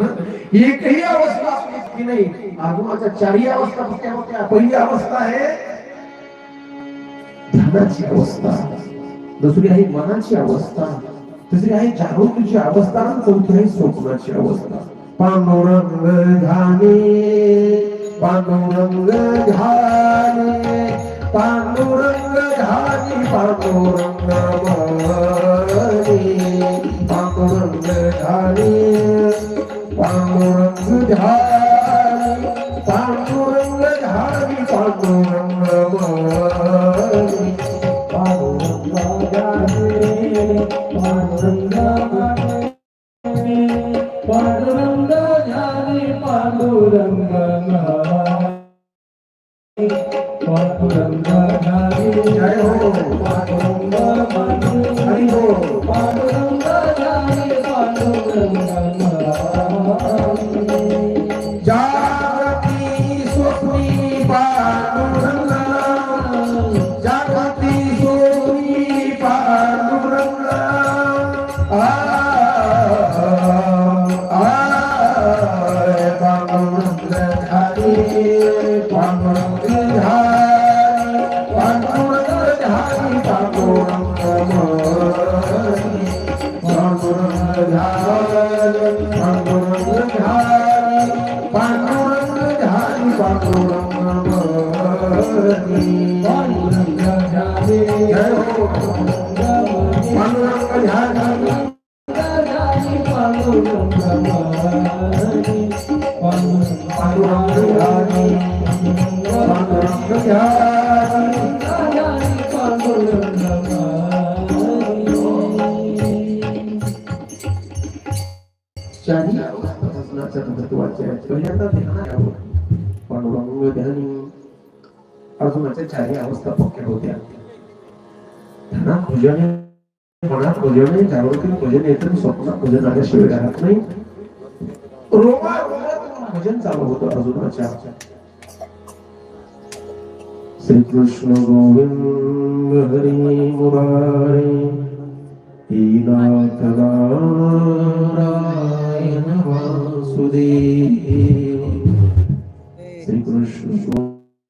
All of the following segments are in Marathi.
एकही अवस्था की नाही. आजोबाच्या चारही अवस्था कुठल्या होत्या पहिली अवस्था आहे ध्यानाची अवस्था. दुसरी आहे मनाची अवस्था. तिसरी आहे जागृतीची अवस्था. चौथी आहे स्वप्नाची अवस्था. पांडुरंग ध्याने पांडुरंग ध्याने पांडुरंग ध्यानी पांडुरंग मनी पांडुरंग ध्यानी Hallelujah. अजूनच्या पहिल्यांदा त्यांना यावं पण रंगधनी अजूनच्या चारी अवस्था पक्क्या होत्या धना पूजने मनात पूजने जागृतीने पूजन येतं स्वप्नात पूजन आल्याशिवाय राहत नाही रोमा रोमात पूजन चालू होतं अजूनच्या श्रीकृष्ण गोविंद हरी मुरारी नारायण वासुदेव श्रीकृष्ण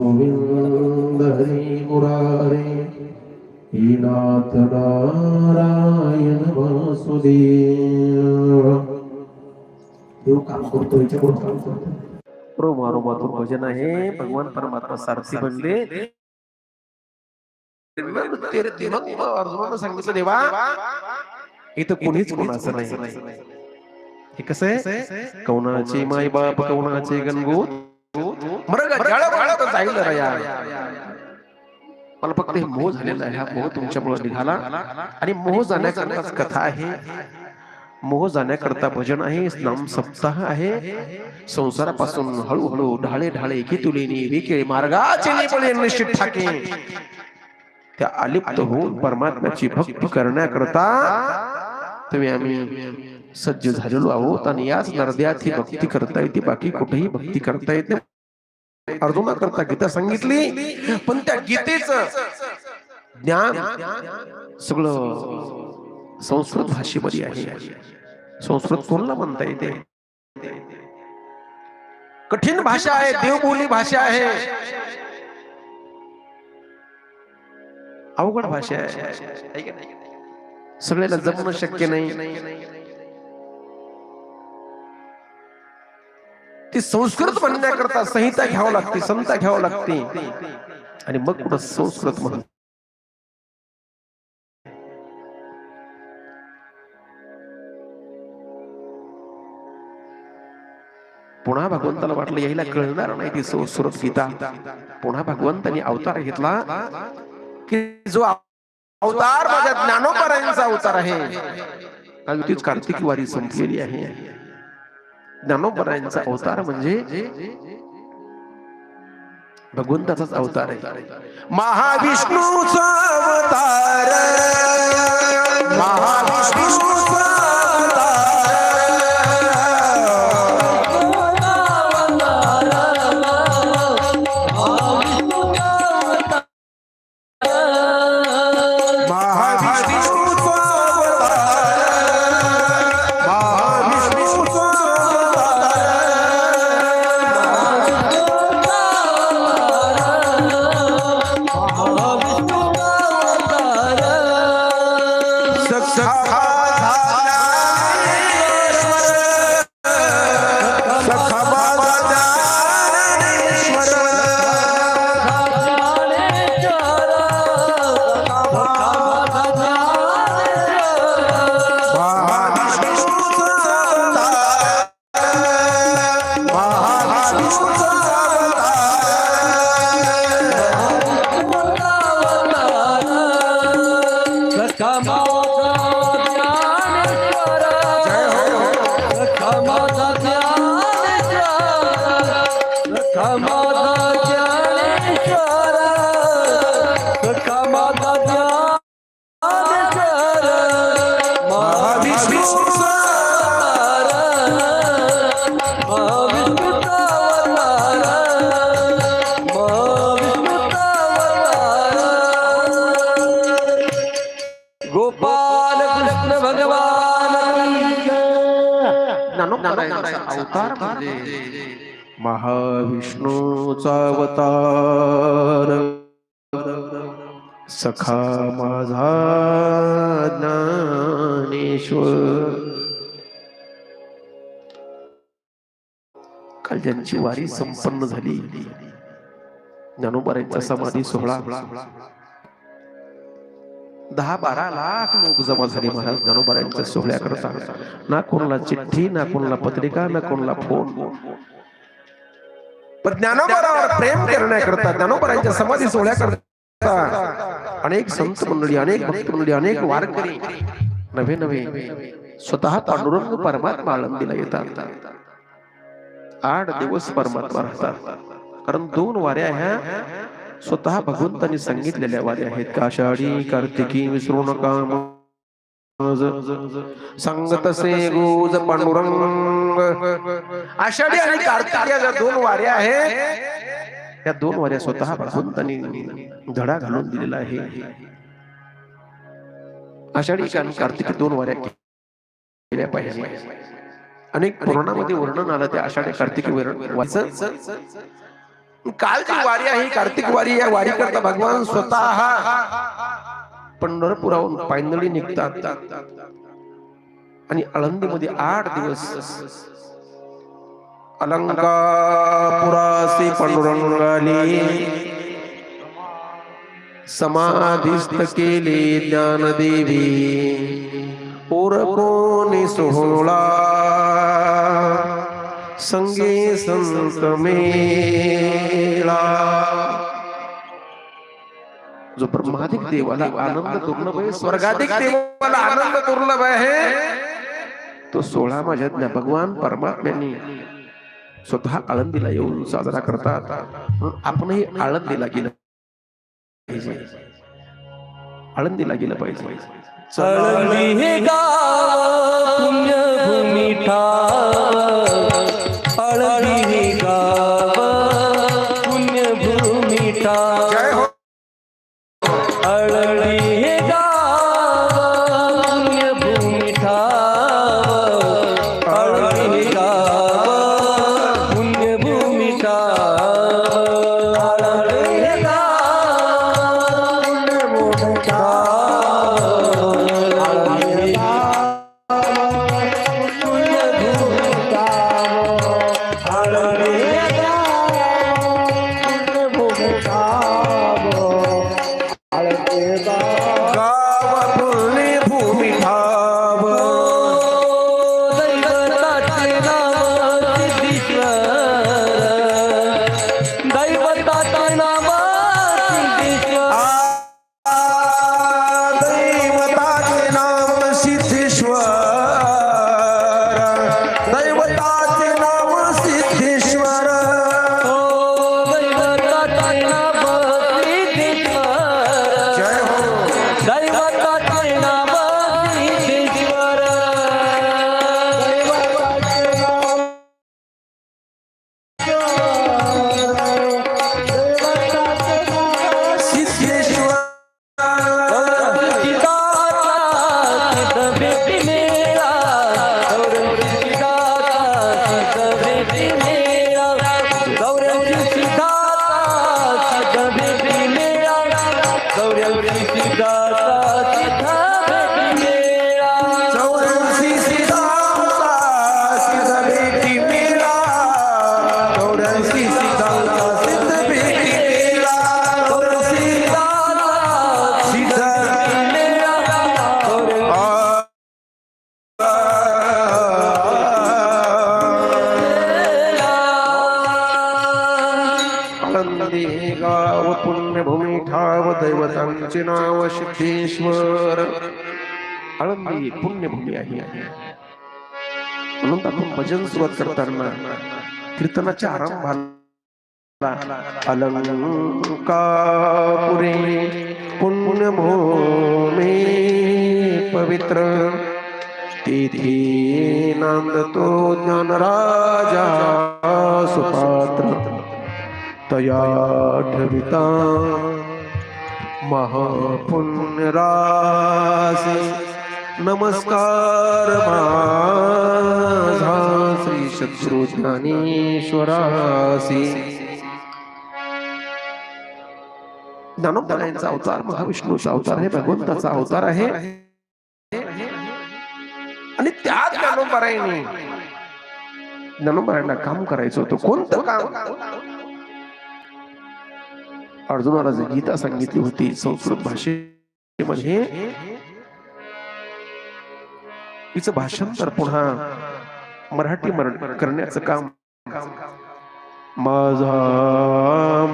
गोविंद हरी मुरारे ईनाथ नारायण वासुदेव देव काम करतो याच्याकडून काम करतो रोमा रोमातून भजन आहे भगवान परमात्मा सारथी बनले अर्जुनानं सांगितलं देवा इथं कोणीच कोणाचं नाही हे कसं आहे कौनाचे माय बाप कौनाचे गणगोत जाईल रया मला फक्त हे मोह झालेला आहे हा मोह तुमच्यामुळे निघाला आणि मोह जाण्याकरताच कथा आहे मोह जाण्याकरता भजन आहे नाम सप्ताह आहे संसारापासून हळूहळू ढाळे ढाळे की तुलेनी विकेळे मार्गाचे निश्चित ठाके त्या अलिप्त होऊन परमात्म्याची भक्ती करण्याकरता तुम्ही आम्ही सज्ज झालेलो आहोत आणि याच नरद्यात ही भक्ती करता येते. बाकी कुठेही भक्ती करता येते अर्जुना करता गीता सांगितली पण त्या गीतेच ज्ञान सगळं संस्कृत भाषेमध्ये आहे. संस्कृत कोणला म्हणता येते? कठीण भाषा आहे देवबोली भाषा आहे. अवघड भाषा आहे. सगळ्याला जमणं शक्य नाही. ती संस्कृत म्हणण्याकरता संहिता घ्यावं लागते संहिता घ्यावं लागते. आणि मग पुढं संस्कृत म्हणून पुन्हा भगवंताला वाटलं यायला कळणार नाही ती संस्कृत गीता. पुन्हा भगवंतानी अवतार घेतला. की जो अवतार माझ्या ज्ञानोबारायांचा अवतार आहे. कारण कार्तिक वारी संपलेली आहे. ज्ञानोबारायांचा अवतार म्हणजे भगवंताचाच अवतार आहे. महाविष्णूचा अवतार. महाविष्णू महाविष्णूचा अवतार. सखा माझा ज्ञानेश्वर. काल ज्यांची वारी संपन्न झाली ज्ञानोबाऱ्यांचा समाधी सोहळा. दहा बारा लाख लोक जमा झाले महाराज ज्ञानोबरायांच्या सोहळ्याकरता ना कोणाला चिठ्ठी, ना कोणाला पत्रिका, ना कोणाला फ़ोन. पण ज्ञानोबरावर प्रेम करण्याकरता ज्ञानोबरायांच्या समाधी सोहळ्याकरता अनेक संत मंडळी, अनेक भक्त मंडळी, अनेक वारकरी नवे नवे स्वतः पांडुरंग परमात्मा आळंदीला येतात. आठ दिवस परमात्मा राहतात. कारण दोन वाऱ्या ह्या स्वतः भगवंतांनी सांगितलेल्या वाऱ्या आहेत. काशाडी कार्तिकी विसरू नका संगत से गोज पांडुरंग. आषाढी आणि कार्तिकी या ज्या दोन वाऱ्या आहेत. या दोन वाऱ्या स्वतः भगवंतांनी धडा घालून दिलेला आहे. आषाढी आणि कार्तिकी दोन वाऱ्या केल्या पाहिजे अनेक पुराणामध्ये वर्णन आलं त्या आषाढी कार्तिकी वारीचं कालची वारी आहे कार्तिक वारी या वारी करता भगवान स्वतः पंढरपुराहून पायंदळी निघतात. आणि आळंदीमध्ये आठ दिवस अलंकापुरासी पांडुरंगाली समाधिस्थ केले ज्ञानदेवी. ओर कोणी सोहळा. संगे संत केला जो ब्रह्माधिक देवाला आनंद दुर्लभ स्वर्गाधिक देवाला आनंद दुर्लभ आहे तो सोळा माझ्या ज्ञा- भगवान परमात्म्यांनी स्वतः आळंदीला येऊन साजरा करतात. आपणही आळंदीला गेलं पाहिजे. आळंदीला गेलं पाहिजे. चला. आळंदी हे म्हणून भजन सुरुवात करताना कीर्तनाच्या आरंभाला अलंकापुरे पुण्यभूमी पवित्र तेथे नांदतो ज्ञानराजा सुपात्र तया ठविता महापुण्यरासी नमस्कार माझा श्री शत्रु ज्ञानेश्वरासी. ज्ञानोबरायांचा अवतार महाविष्णूचा अवतार आहे भगवंताचा अवतार आहे. आणि त्या ज्ञानोबरायांनी ज्ञानोबरायांना काम करायचं होतं. कोणतं काम? अर्जुनाला जी गीता सांगितली होती संस्कृत भाषेमध्ये तिचं भाषांतर पुन्हा मराठी मराठी करण्याचं काम. माझा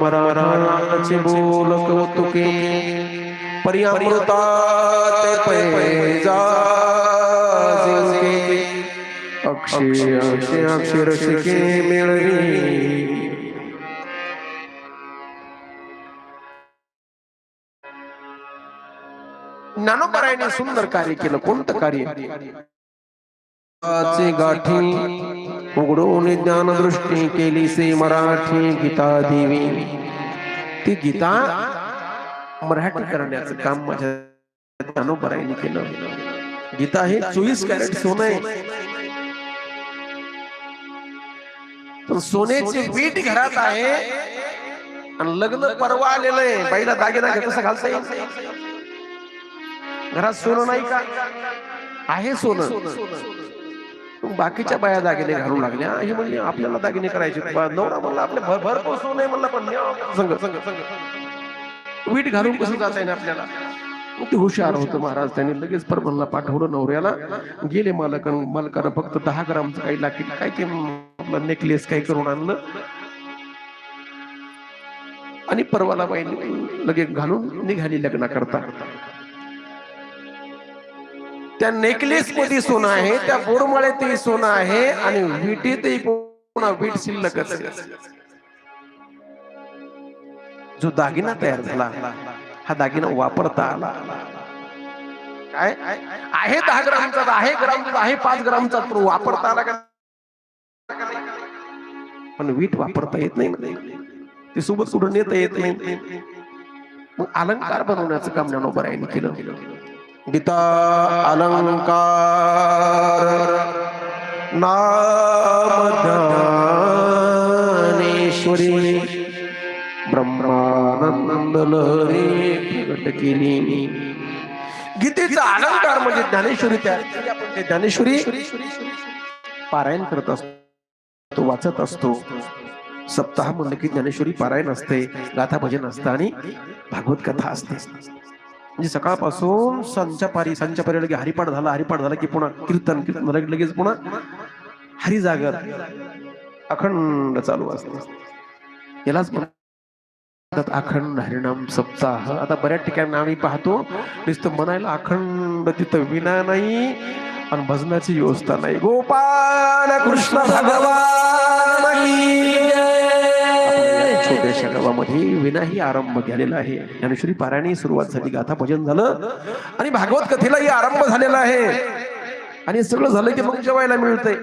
मराठाचे बोल कौतुके पर्यामृतात पैजा अक्षय अक्षय अक्षर शिके मिळवी. ज्ञानोबरायाने सुंदर कार्य केलं. कोणतं कार्य? गाठी उघडून ज्ञान दृष्टी केली से मराठी गीता देवी ती गीता मराठी करण्याचं काम माझ्या ज्ञानोबरायाने केलं. गीता हे चोवीस कॅरेट सोनं आहे. पण सोन्याची वीट घरात आहे आणि लग्न परवा आलेलं आहे. पहिला दागिना कसं घालता येईल. घरात सोनं नाही का? आहे सोनं. बाकीच्या बाया दागिने घालू लागल्या. हे म्हणले आपल्याला दागिने करायचे. नवरा म्हणला आपल्या भर भरपूर सोनं आहे म्हणला पण संग संग संग. वीट घालून कसं जाता येईल आपल्याला? ते हुशार होतं महाराज. त्यांनी लगेच परभणला पाठवलं नवऱ्याला. गेले मालक मालकानं फक्त दहा ग्रामचं काही लागेल काय ते आपलं नेकलेस काही करून आणलं. आणि परवाला बाई लगेच घालून निघाली लग्न करता त्या नेकलेस मध्ये सोनं आहे त्या बोरमाळ्यातही सोनं आहे आणि विटीतही पुन्हा वीट शिल्लकच. जो दागिना तयार झाला हा दागिना वापरता आला. काय? आहे दहा ग्रामचा आहे ग्रामचा आहे पाच ग्रामचा तो वापरता आला का पण वीट वापरता येत नाही. ते सोबत सोडून येता येत नाही. मग अलंकार बनवण्याचं काम ज्ञानोबरायांनी केलं. गीता अलंकार नामध्यानेश्वरी ब्रह्मानंद लहरी प्रकट केली गीतेचा अलंकार म्हणजे ज्ञानेश्वरी त्या. ते ज्ञानेश्वरी पारायण करत असतो वाचत असतो. सप्ताह म्हणलं की ज्ञानेश्वरी पारायण असते गाथा भजन असतं आणि भागवत कथा असते. म्हणजे सकाळपासून संचापारी संचापारी लगे हरिपाठ झाला हरिपाठ झाला की पुन्हा कीर्तन कीर्तन झालं की लगेच पुन्हा हरिजागर. अखंड चालू असत. यालाच अखंड हरिनाम सप्ताह. आता बऱ्याच ठिकाणी आम्ही पाहतो नुसतं म्हणायला अखंड तिथं विना नाही आणि भजनाची व्यवस्था नाही. गोपाल कृष्ण भगवान की गावामध्ये विनाही आरंभ झालेला आहे. ज्ञानेश्वरी पारायणी सुरुवात झाली गाथा भजन झालं. आणि भागवत कथेलाही आरंभ झालेला आहे. आणि सगळं झालं की मग जेवायला मिळतंय.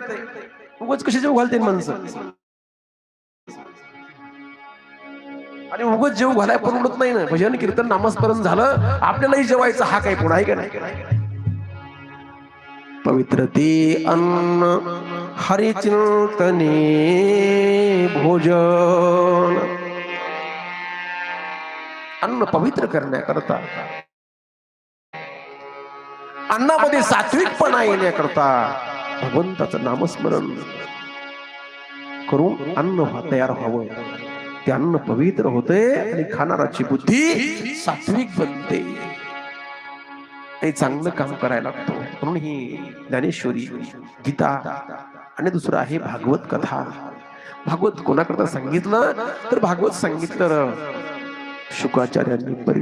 उगाच कशी जेव घालते माणसं? आणि उगाच जेव घालाय परवडत नाही ना. भजन कीर्तन नामस्मरण झालं आपल्यालाही जेवायचं हा काही पुन्हा आहे का नाही? पवित्र ते अन्न हरिचिंतने भोजन. अन्न पवित्र करण्याकरता. अन्नामध्ये सात्विकपणा येण्याकरता भगवंताचं नामस्मरण करून अन्न तयार व्हावं. ते अन्न पवित्र होते आणि खाणाराची बुद्धी सात्विक बनते. ते चांगलं काम करायला लागतो. म्हणून ही ज्ञानेश्वरी गीता आणि दुसरं आहे भागवत कथा. भागवत कोणाकरता सांगितलं? तर भागवत सांगितलं शुकाचार्यांनी परी